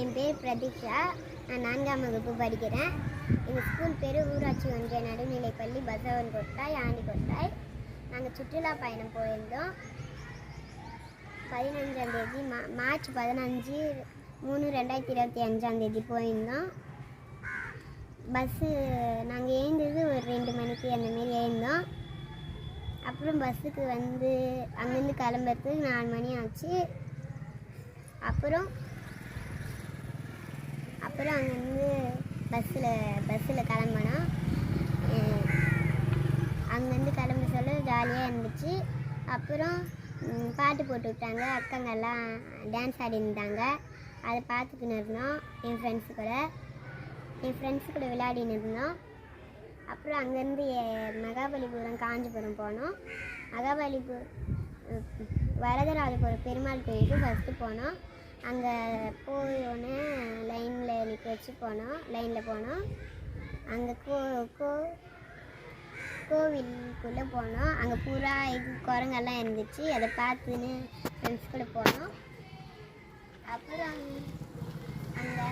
என் பேர் பிரதீஷா நான் நான்காம் வகுப்பு படிக்கிறேன். எங்கள் ஸ்கூல் பேர் ஊராட்சி ஒன்றிய நடுநிலைப்பள்ளி பசவன் கொட்டாய் ஆண்டி கொட்டாய். நாங்கள் சுற்றுலா பயணம் போயிருந்தோம். பதினஞ்சாம் தேதி மா மார்ச் பதினஞ்சு மூணு ரெண்டாயிரத்தி இருபத்தி அஞ்சாம் தேதி போயிருந்தோம். பஸ்ஸு நாங்கள் எழுந்தது ஒரு ரெண்டு மணிக்கு அந்தமாரி எழுந்தோம் அப்புறம் பஸ்ஸுக்கு வந்து அங்கேருந்து கிளம்புறதுக்கு நாலு மணி ஆச்சு. அப்புறம் அப்புறம் அங்கேருந்து பஸ்ஸில் பஸ்ஸில் கிளம்பினோம் அங்கேருந்து கிளம்ப சொல்ல ஜாலியாக இருந்துச்சு. அப்புறம் பாட்டு போட்டு விட்டாங்க. அக்கங்கெல்லாம் டான்ஸ் ஆடி இருந்தாங்க. அதை பார்த்துக்கின்னு இருந்தோம் என் ஃப்ரெண்ட்ஸு கூட. என் ஃப்ரெண்ட்ஸு கூட விளையாடின்னு இருந்தோம். அப்புறம் அங்கேருந்து மகாபலிபுரம் காஞ்சிபுரம் போனோம். மகாபலிபுரம் வரதராஜபுரம் பெருமாள் கோயிலுக்கு ஃபஸ்ட்டு போனோம். அங்கே போயோன்னு லைனில் நிற்க வச்சு போனோம். லைனில் போனோம். அங்கே கோ கோ கோவிலுக்குள்ளே போனோம். அங்கே பூரா இது குரங்கெல்லாம் இருந்துச்சு. அதை பார்த்துன்னு ஃப்ரெண்ட்ஸ் கூட போனோம். அப்புறம் அங்கே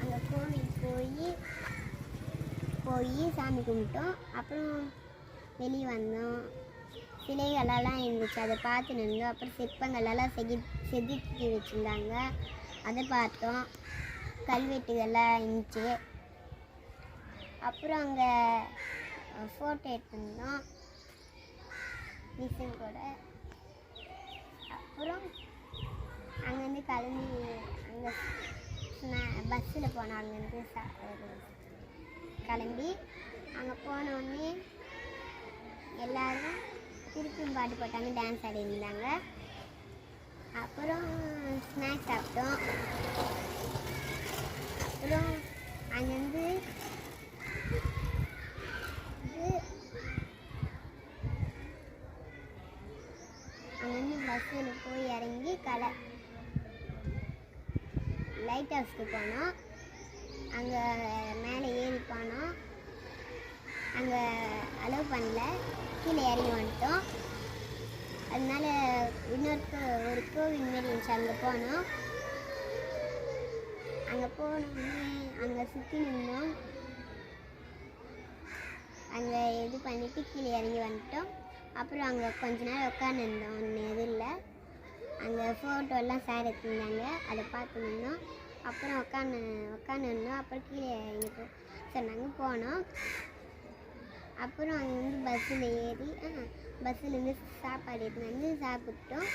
அங்கே கோவில் போய் போய் சாமி கும்பிட்டோம். அப்புறம் வெளியே வந்தோம். சிலைகளெல்லாம் இருந்துச்சு. அதை பார்த்து நின்றோம் அப்புறம் சிற்பங்களெல்லாம் செகி செதுக்கி வச்சுருந்தாங்க. அதை பார்த்தோம். கல்வெட்டுகள்லாம் இருந்துச்சு. அப்புறம் அங்கே ஃபோட்டோ எடுத்திருந்தோம் மிஷின் கூட. அப்புறம் அங்கேருந்து கிளம்பி அங்கே பஸ்ஸில் போனோம். அங்கேருந்து கிளம்பி அங்கே போனோடனே எல்லோரும் திருப்பியும் பாட்டு போட்டாங்க டான்ஸ் ஆடி இருந்தாங்க. அப்புறம் ஸ்நாக்ஸ் சாப்பிட்டோம். அப்புறம் அங்கேருந்து அங்கேருந்து பஸ்ஸில் போய் இறங்கி கலை லைட் ஹவுஸ்க்கு போனோம். அங்கே மேலே ஏறி போனோம். அங்கே அலோவ் பண்ணல. கீழே இறங்கி வந்துட்டோம். அதனால இன்னொரு ஒரு கோவில் மாரி இருந்துச்சு. அங்கே போனோம். அங்கே போனோடனே அங்கே சுற்றி நின்றோம் அங்கே இது பண்ணிவிட்டு கீழே இறங்கி வந்துட்டோம். அப்புறம் அங்கே கொஞ்ச நேரம் உட்காந்துருந்தோம் ஒன்று எதுவும் இல்லை. அங்கே ஃபோட்டோலாம் சார் எடுத்திருந்தாங்க. அதை பார்த்து நின்றோம் அப்புறம் உட்காந்து உட்காந்துருந்தோம் அப்புறம் கீழே இங்கே சொன்னாங்க போனோம். அப்புறம் அங்கேருந்து பஸ்ஸில் ஏறி பஸ்ஸுலேருந்து சாப்பாடு எடுத்துன்னு வந்து சாப்பிட்டோம்.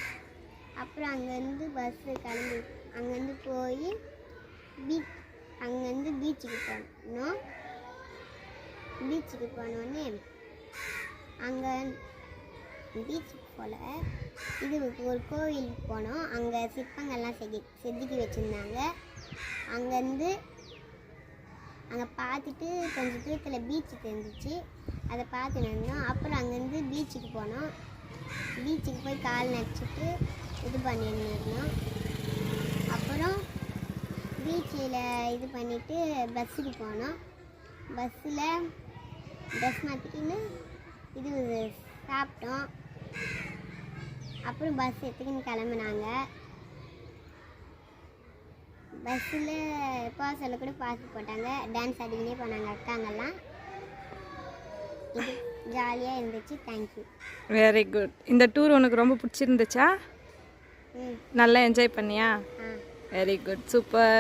அப்புறம் அங்கேருந்து பஸ்ஸு கிளம்பி அங்கேருந்து போய் பீச் அங்கேருந்து பீச்சுக்கு போனோம். பீச்சுக்கு போனோடனே அங்கே பீச்சுக்கு போல் இது ஒரு கோவிலுக்கு போனோம். அங்கே சிற்பங்கள்லாம் செதி செதுக்கி வச்சுருந்தாங்க. அங்கேருந்து அங்கே பார்த்துட்டு கொஞ்சம் தூரத்தில் பீச்சு தெரிஞ்சிச்சு. அதை பார்த்து நின்றோம் அப்புறம் அங்கேருந்து பீச்சுக்கு போனோம். பீச்சுக்கு போய் கால் நடிச்சிட்டு இது பண்ணியிருந்தோம் அப்புறம் பீச்சில் இது பண்ணிவிட்டு பஸ்ஸுக்கு போனோம். பஸ்ஸில் ட்ரெஸ் மாற்றிக்கின்னு இது சாப்பிட்டோம். அப்புறம் பஸ் எடுத்துக்கின்னு கிளம்புனாங்க. பஸ்ஸில் போக சொல்ல கூட பாஸ் போட்டாங்க. டான்ஸ் ஆடிக்கினே போனாங்க அக்காங்கெல்லாம். இது ஜாலியாக இருந்துச்சு. தேங்க்யூ வெரி குட் இந்த டூர் உனக்கு ரொம்ப பிடிச்சிருந்துச்சா? நல்லா என்ஜாய் பண்ணியா? Very good super